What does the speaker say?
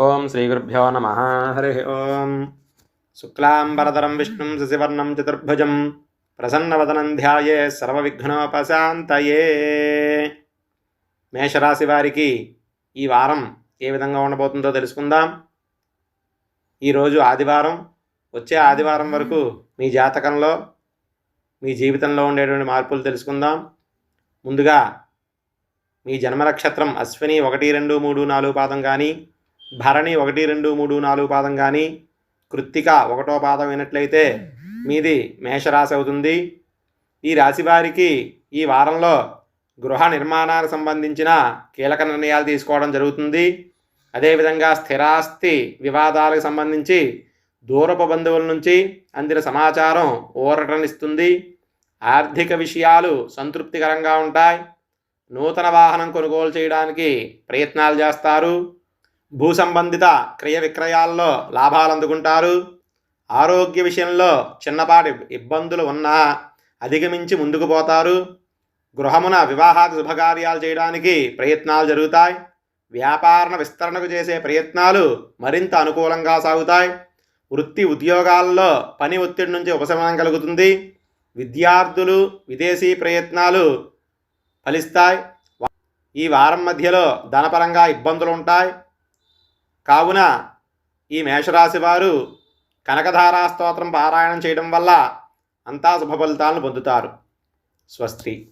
ఓం శ్రీ గురుభ్యో నమ. హరి ఓం. శుక్లాంబరధరం విష్ణుం శశివర్ణం చతుర్భుజం ప్రసన్నవదనం ధ్యాయే సర్వవిఘ్నోపశాంతయే. మేషరాశి వారికి ఈ వారం ఏ విధంగా ఉండబోతుందో తెలుసుకుందాం. ఈరోజు ఆదివారం వచ్చే ఆదివారం వరకు మీ జాతకంలో మీ జీవితంలో ఉండేటువంటి మార్పులు తెలుసుకుందాం. ముందుగా మీ జన్మ నక్షత్రం అశ్విని ఒకటి రెండు మూడు నాలుగు పాదం కానీ భరణి ఒకటి రెండు మూడు నాలుగు పాదం కానీ కృత్తిక ఒకటో పాదం అయినట్లయితే మీది మేషరాశి అవుతుంది. ఈ రాశి వారికి ఈ వారంలో గృహ నిర్మాణానికి సంబంధించిన కీలక నిర్ణయాలు తీసుకోవడం జరుగుతుంది. అదేవిధంగా స్థిరాస్తి వివాదాలకు సంబంధించి దూరపు బంధువుల నుంచి అందిన సమాచారం ఊరటనిస్తుంది. ఆర్థిక విషయాలు సంతృప్తికరంగా ఉంటాయి. నూతన వాహనం కొనుగోలు చేయడానికి ప్రయత్నాలు చేస్తారు. భూ సంబంధిత క్రయ విక్రయాల్లో లాభాలు అందుకుంటారు ఆరోగ్య విషయంలో చిన్నపాటి ఇబ్బందులు ఉన్నా అధిగమించి ముందుకు పోతారు. గృహమున వివాహాది శుభకార్యాలు చేయడానికి ప్రయత్నాలు జరుగుతాయి. వ్యాపారణ విస్తరణకు చేసే ప్రయత్నాలు మరింత అనుకూలంగా సాగుతాయి. వృత్తి ఉద్యోగాల్లో పని ఒత్తిడి నుంచి ఉపశమనం కలుగుతుంది. విద్యార్థులు విదేశీ ప్రయత్నాలు ఫలిస్తాయి. ఈ వారం మధ్యలో ధనపరంగా ఇబ్బందులు ఉంటాయి. కావున ఈ మేషరాశి వారు కనకధారా స్తోత్రం పారాయణం చేయడం వల్ల అంతా శుభ ఫలితాలను పొందుతారు. స్వస్తి.